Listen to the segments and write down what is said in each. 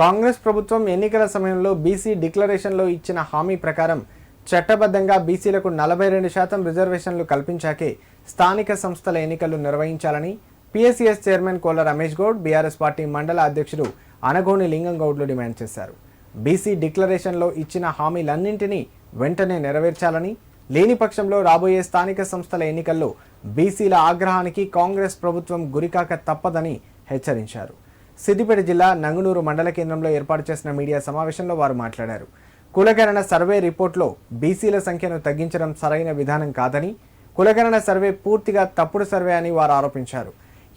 కాంగ్రెస్ ప్రభుత్వం ఎన్నికల సమయంలో బీసీ డిక్లరేషన్లో ఇచ్చిన హామీ ప్రకారం చట్టబద్ధంగా బీసీలకు నలభై రెండు శాతం రిజర్వేషన్లు కల్పించాకే స్థానిక సంస్థల ఎన్నికలు నిర్వహించాలని PSCS chairman Kola Ramesh Goud BRS party మండల అధ్యక్షుడు అనగోని లింగం గౌడ్లు డిమాండ్ చేశారు. బీసీ డిక్లరేషన్లో ఇచ్చిన హామీలన్నింటినీ వెంటనే నెరవేర్చాలని లేని పక్షంలో రాబోయే స్థానిక సంస్థల ఎన్నికల్లో బీసీల ఆగ్రహానికి కాంగ్రెస్ ప్రభుత్వం గురికాక తప్పదని హెచ్చరించారు. సిద్దిపేట జిల్లా నంగునూరు మండల కేంద్రంలో ఏర్పాటు చేసిన మీడియా సమావేశంలో వారు మాట్లాడారు. కులగణన సర్వే రిపోర్ట్లో బీసీల సంఖ్యను తగ్గించడం సరైన విధానం కాదని కులగణన సర్వే పూర్తిగా తప్పుడు సర్వే అని వారు ఆరోపించారు.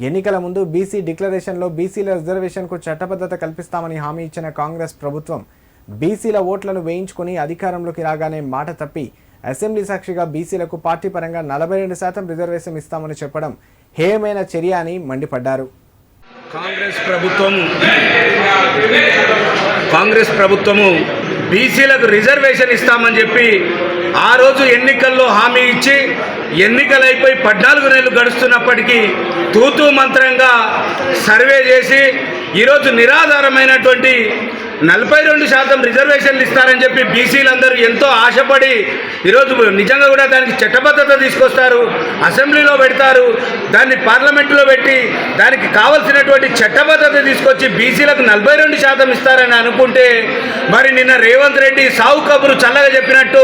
ఎన్నికల ముందు బీసీ డిక్లరేషన్లో బీసీల రిజర్వేషన్కు చట్టబద్ధత కల్పిస్తామని హామీ ఇచ్చిన కాంగ్రెస్ ప్రభుత్వం బీసీల ఓట్లను వేయించుకుని అధికారంలోకి రాగానే మాట తప్పి అసెంబ్లీ సాక్షిగా బీసీలకు పార్టీ పరంగా నలభై రెండు శాతం రిజర్వేషన్ ఇస్తామని చెప్పడం హేయమైన చర్య అని మండిపడ్డారు. కాంగ్రెస్ ప్రభుత్వము కాంగ్రెస్ ప్రభుత్వము బీసీలకు రిజర్వేషన్ ఇస్తామని చెప్పి ఆ రోజు ఎన్నికల్లో హామీ ఇచ్చి ఎన్నికలైపోయి పద్నాలుగు నెలలు గడుస్తున్నప్పటికీ తూతూ మంత్రంగా సర్వే చేసి ఈరోజు నిరాధారమైనటువంటి నలభై రెండు శాతం రిజర్వేషన్లు ఇస్తారని చెప్పి బీసీలందరూ ఎంతో ఆశపడి ఈరోజు నిజంగా కూడా దానికి చట్టబద్ధత తీసుకొస్తారు. అసెంబ్లీలో పెడతారు. దాన్ని పార్లమెంటులో పెట్టి దానికి కావలసినటువంటి చట్టబద్ధత తీసుకొచ్చి బీసీలకు నలభై రెండు శాతం ఇస్తారని అనుకుంటే మరి నిన్న రేవంత్ రెడ్డి సావు కబురు చల్లగా చెప్పినట్టు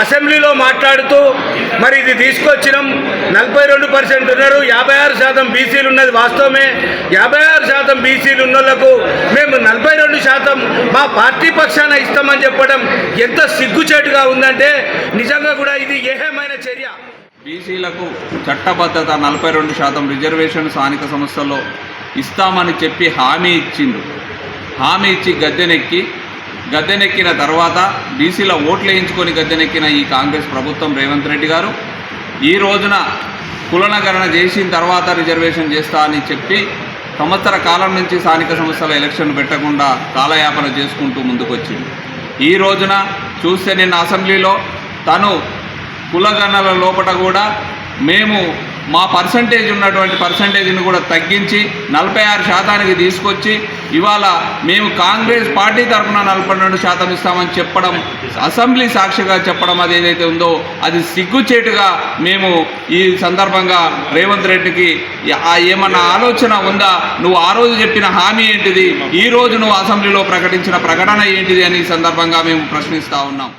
అసెంబ్లీలో మాట్లాడుతూ మరి ఇది తీసుకొచ్చినాం. నలభై రెండు పర్సెంట్ ఉన్నారు. యాభై ఆరు శాతం బీసీలు ఉన్నది వాస్తవమే. యాభై ఆరు శాతం బీసీలు ఉన్నోళ్ళకు మేము నలభై రెండు శాతం మా పార్టీ పక్షాన ఇస్తామని చెప్పడం ఎంత సిగ్గుచేటుగా ఉందంటే నిజంగా కూడా ఇది ఏహమైన చర్య. బీసీలకు చట్టబద్ధత నలభై రెండు శాతం రిజర్వేషన్ స్థానిక సంస్థల్లో ఇస్తామని చెప్పి హామీ ఇచ్చిండు. హామీ ఇచ్చి గద్దెనెక్కి గద్దెనెక్కిన తర్వాత బీసీల ఓట్లు వేయించుకొని గద్దెనెక్కిన ఈ కాంగ్రెస్ ప్రభుత్వం రేవంత్ రెడ్డి గారు ఈ రోజున కులనగరణ చేసిన తర్వాత రిజర్వేషన్ చేస్తా అని చెప్పి సంవత్సర కాలం నుంచి స్థానిక సంస్థల ఎలక్షన్ పెట్టకుండా కాలయాపన చేసుకుంటూ ముందుకొచ్చింది. ఈ రోజున చూస్తే నిన్న అసెంబ్లీలో తను కులగణల లోపల కూడా మేము మా పర్సంటేజ్ ఉన్నటువంటి పర్సంటేజ్ని కూడా తగ్గించి నలభై ఆరు శాతానికి తీసుకొచ్చి ఇవాళ మేము కాంగ్రెస్ పార్టీ తరఫున నలభై రెండు శాతం ఇస్తామని చెప్పడం అసెంబ్లీ సాక్షిగా చెప్పడం అది ఏదైతే ఉందో అది సిగ్గుచేటుగా మేము ఈ సందర్భంగా రేవంత్ రెడ్డికి ఏమన్నా ఆలోచన ఉందా? నువ్వు ఆ రోజు చెప్పిన హామీ ఏంటిది? ఈ రోజు నువ్వు అసెంబ్లీలో ప్రకటించిన ప్రకటన ఏంటిది అని ఈ సందర్భంగా మేము ప్రశ్నిస్తూ ఉన్నాం.